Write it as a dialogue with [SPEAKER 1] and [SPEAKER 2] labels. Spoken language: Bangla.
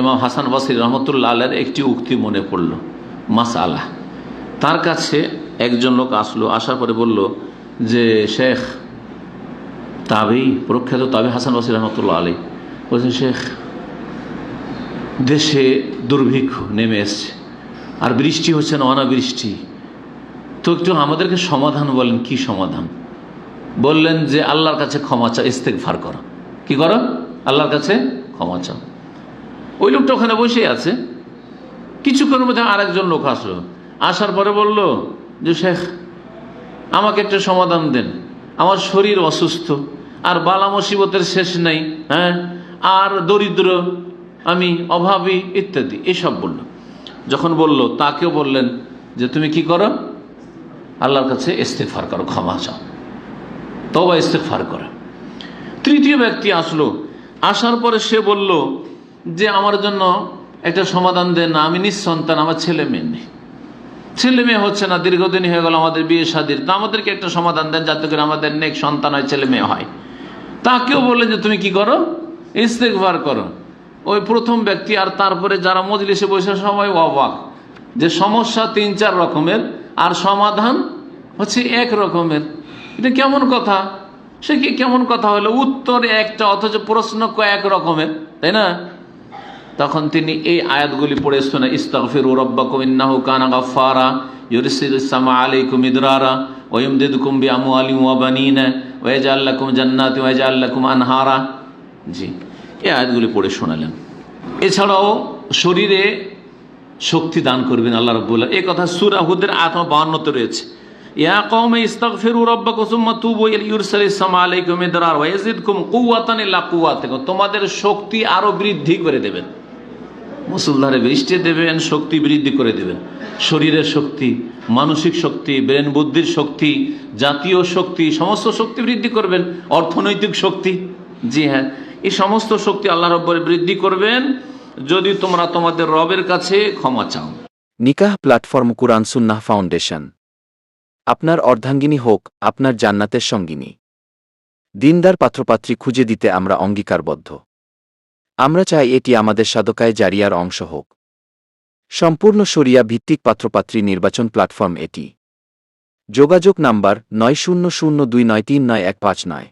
[SPEAKER 1] ইমাম হাসান বাসির রহমতুল্লাহ আলের একটি উক্তি মনে পড়ল মাস আলা তার কাছে একজন লোক আসলো, আসার পরে বলল যে, শেখ, তাবি, প্রখ্যাত তাবি হাসান বাসির রহমতুল্লাহ আলী। বলছেন শেখ, দেশে দুর্ভিক্ষ নেমে এসছে, আর বৃষ্টি হচ্ছে না, অনাবৃষ্টি। তো একটু আমাদেরকে সমাধান বলেন, কি সমাধান? বললেন যে, আল্লাহর কাছে ক্ষমা চাও ইস্তেক ভার করো। কি করো? আল্লাহর কাছে ক্ষমা চাও। ওই লোকটা ওখানে বসে আছে। কিছুক্ষণের মধ্যে আরেকজন লোক আসলো। আসার পরে বলল, যে শেখ, আমাকে একটা সমাধান দেন। আমার শরীর অসুস্থ, আর বালা মুসিবতের শেষ নেই হ্যাঁ? আর দরিদ্র, আমি অভাবী, ইত্যাদি। এসব বলল। যখন বলল, তাকেও বললেন, যে তুমি কি করো? আল্লাহর কাছে ইস্তেফার করো, ক্ষমা চাও। তবা ইস্তেফার করো। তৃতীয় ব্যক্তি আসলো। আসার পরে সে বলল যে আমার জন্য একটা সমাধান দেন না, আমি নিঃসন্তান, আমার ছেলে মেয়ে নেই। ছেলে মেয়ে হচ্ছে না দীর্ঘদিন হয়ে গেল আমাদের বিয়ে শাদির। তা আমাদেরকে একটা সমাধান দেন যাতে করে আমাদের নেক সন্তান হয়, ছেলে মেয়ে হয়। তাকেও বললেন যে, তুমি কি করো? ইস্তেকবার করো। ওই প্রথম ব্যক্তি আর তারপরে যারা মজলিসে বসে সবাই অবাক যে সমস্যা তিন চার রকমের আর সমাধান হচ্ছে এক রকমের। এটা কেমন কথা? সে কি কেমন কথা হলো? উত্তর একটা, অথচ প্রশ্ন কয়েক রকমের, তাই না? তখন তিনি এই আয়াতগুলি পড়ে শোনা, ইস্তাগফির রব্বাকুম ইন্নাহু কানা গাফফারা ইউরসিলুস সামা আলাইকুম ইদরারা, ওয়া ইমদিদুকুম বিআমওয়ালিন ওয়া বানিনা, ওয়া ইয়াজআল লাকুম জান্নাতি ওয়া ইয়াজআল লাকুম আনহারা। জি, এই আয়াতগুলি পড়ে শোনালেন। এছাড়াও শরীরে শক্তি দান করবেন আল্লাহ রাব্বুল এই কথা সূরা হুদের আয়াত 52 রয়েছে। ইয়া কওমে ইস্তাগফিরু রাব্বাকুম সুম্মা তুবু ইলা ইউরসিলিস সামা আলাইকুম ইদরার ওয়া ইয়াজিদকুম কুওয়াতান ইলা কুওয়াতিকুম। তোমাদের শক্তি আরও বৃদ্ধি করে দেবেন। মুসুলধারে বৃষ্টি দেবেন, শক্তি বৃদ্ধি করে দেবেন। শরীরের শক্তি, মানসিক শক্তি, ব্রেন বুদ্ধির শক্তি, জাতীয় শক্তি, সমস্ত শক্তি বৃদ্ধি করবেন। অর্থনৈতিক শক্তি, জি হ্যাঁ এই সমস্ত শক্তি আল্লাহ রব্বরে বৃদ্ধি করবেন। যদি তোমরা তোমাদের রবের কাছে ক্ষমা চাও।
[SPEAKER 2] নিকাহ প্ল্যাটফর্ম কুরআন সুন্নাহ ফাউন্ডেশন। আপনার অর্ধাঙ্গিনী হোক, আপনার জান্নাতের সঙ্গিনী। দিনদার পাত্রপাত্রী খুঁজে দিতে আমরা অঙ্গীকারবদ্ধ। আমরা চাই এটি আমাদের সাদকায় জারিয়ার অংশ হোক। সম্পূর্ণ সরিয়া ভিত্তিক পাত্রপাত্রী নির্বাচন প্ল্যাটফর্ম এটি। যোগাযোগ নাম্বার নয় শূন্য শূন্য দুই নয় তিন নয় এক পাঁচ নয়।